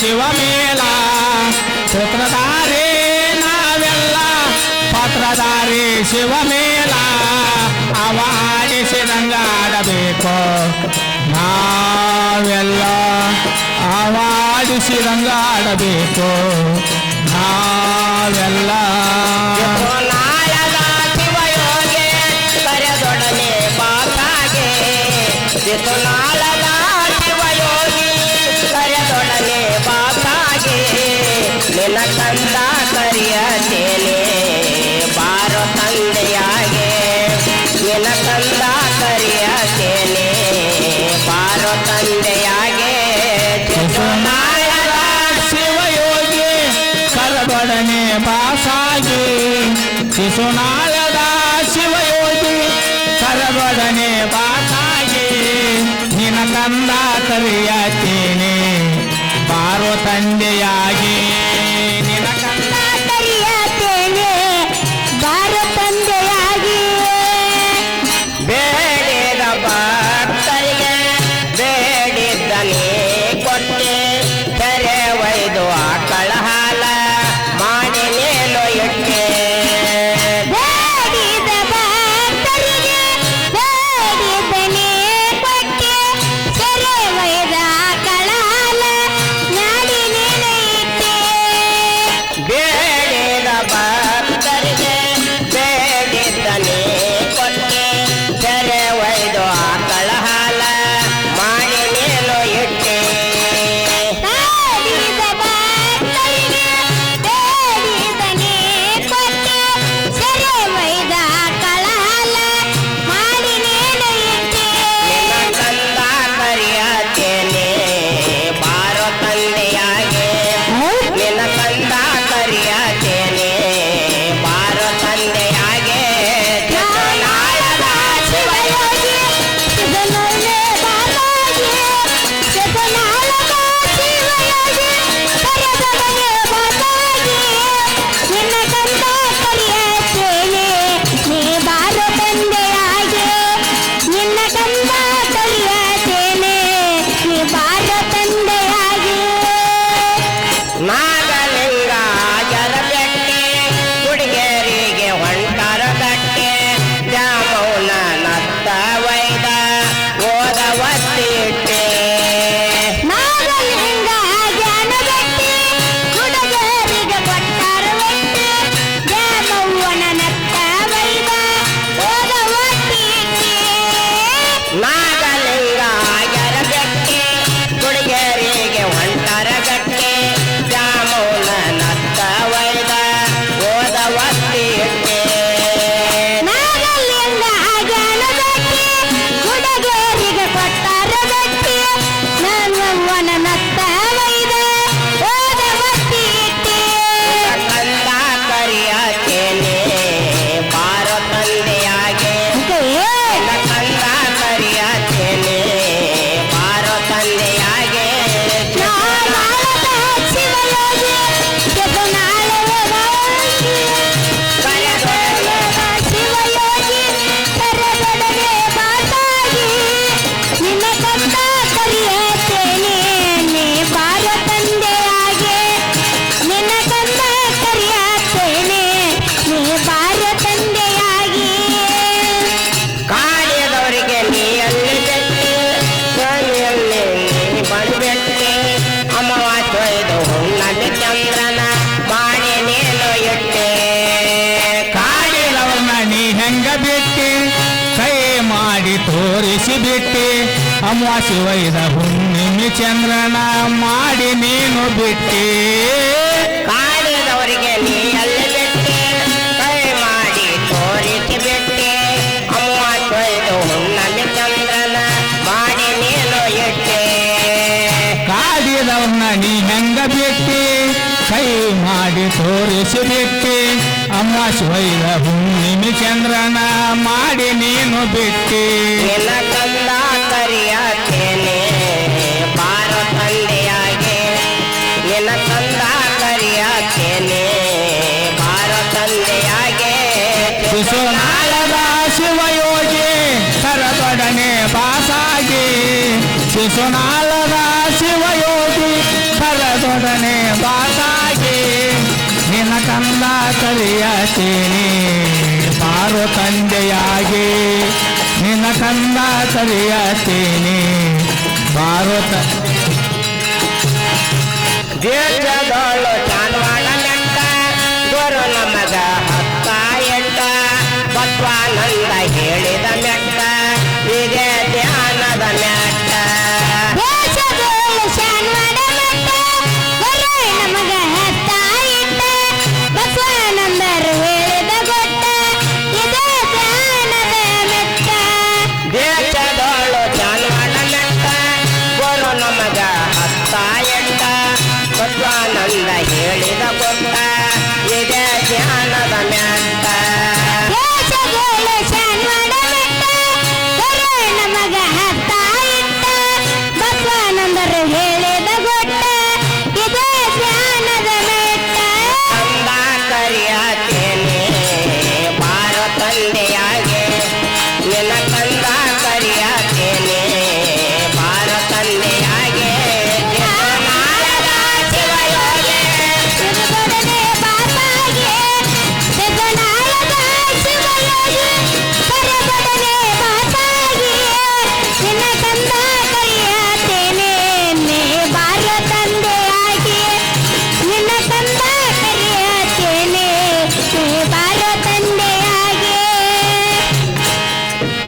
ಶಿವಮೇಲ ಸೂತ್ರಧಾರಿ ನಾವೆಲ್ಲ ಪತ್ರಧಾರಿ ಶಿವಮೇಲ ಅವ ಆಡಿಸಿದಂಗಾಡಬೇಕು ನಾವೆಲ್ಲ ಆಡಿಸಿದಂಗಾಡಬೇಕು ನಾವೆಲ್ಲ. ನಾಳದ ಶಿವಯೋಗೆ ಕರೆದೊಡನೆ ನಿನ್ನ ಕರಿಯ ಕರಿಯತೇನೆ ಬಾರೋ ತಂದೆಯಾಗೆ ಎಲ ತಂದ ಕರಿಯ ಕರಿಯತೇನೆ ಬಾರೋ ತಂದೆಯಾಗೆ ಶಿವಯೋಗಿ ಕರದೊಡನೆ ಬಾಸಾಗಿ ಶಿಶುನಾಳದ ಶಿವಯೋಗಿ ಕರದೊಡನೆ ಬಾಸಾಗಿ ನಿನ ಕಂದ ಕರಿಯತೇನೆ ಬಾರೋ ತಂದೆಯಾಗಿ ತೋರಿಸಿ ಬಿಟ್ಟಿ. ಅಮಾವಾಸ್ಯೆ ವೈದ ಹುಣ್ಣಿಮೆ ಚಂದ್ರನ ಮಾಡಿ ನೀನು ಬಿಟ್ಟಿ. ಕಾಡಿದವರಿಗೆ ನೀ ಅಲ್ಲಿ ಬಿಟ್ಟೆ. ಕೈ ಮಾಡಿ ತೋರಿಸಿ ಬಿಟ್ಟೆ. ಅಮಾವಾಸ್ಯ ಒಯ್ದು ಹುಣ್ಣಲ್ಲಿ ಚಂದ್ರನ ಮಾಡಿ ನೇನು ಇಟ್ಟೆ. ಕಾಡಿದವನ್ನ ನೀ ಹೆಂಗ ಬಿಟ್ಟಿ? ಕೈ ಮಾಡಿ ತೋರಿಸಿ ಬಿಟ್ಟಿ. ಅಮಾವಾಸ್ಯೆ ವೈದ ಹುಣ್ಣಿಮೆ ಚಂದ್ರನ ಮಾಡಿ ನೀನು ಬಿಟ್ಟಿ. ಕಂದ ಕರಿಯತೇನೆ ಬಾರೋ ತಂದೆಯಾಗೆ ನಿನ್ನ ಕಂದ ಕರಿಯತೇನೆ ಬಾರೋ ತಂದೆಯಾಗೆ ಶಿಶುನಾಳದ ಶಿವಯೋಗಿ ಕರದೊಡನೆ ಬಾಸಾಗಿ. ಶಿಶುನಾಳದ ಶಿವಯೋಗಿ ಕರದೊಡನೆ ಕರೆಯತೀನಿ ಬಾರು ತಂದೆಯಾಗಿ ನಿನ್ನ ಕಂದ ಕರೆಯತೀನಿ ಬಾರು ತಂದೆಯಾಗಿ 在一片天的面前。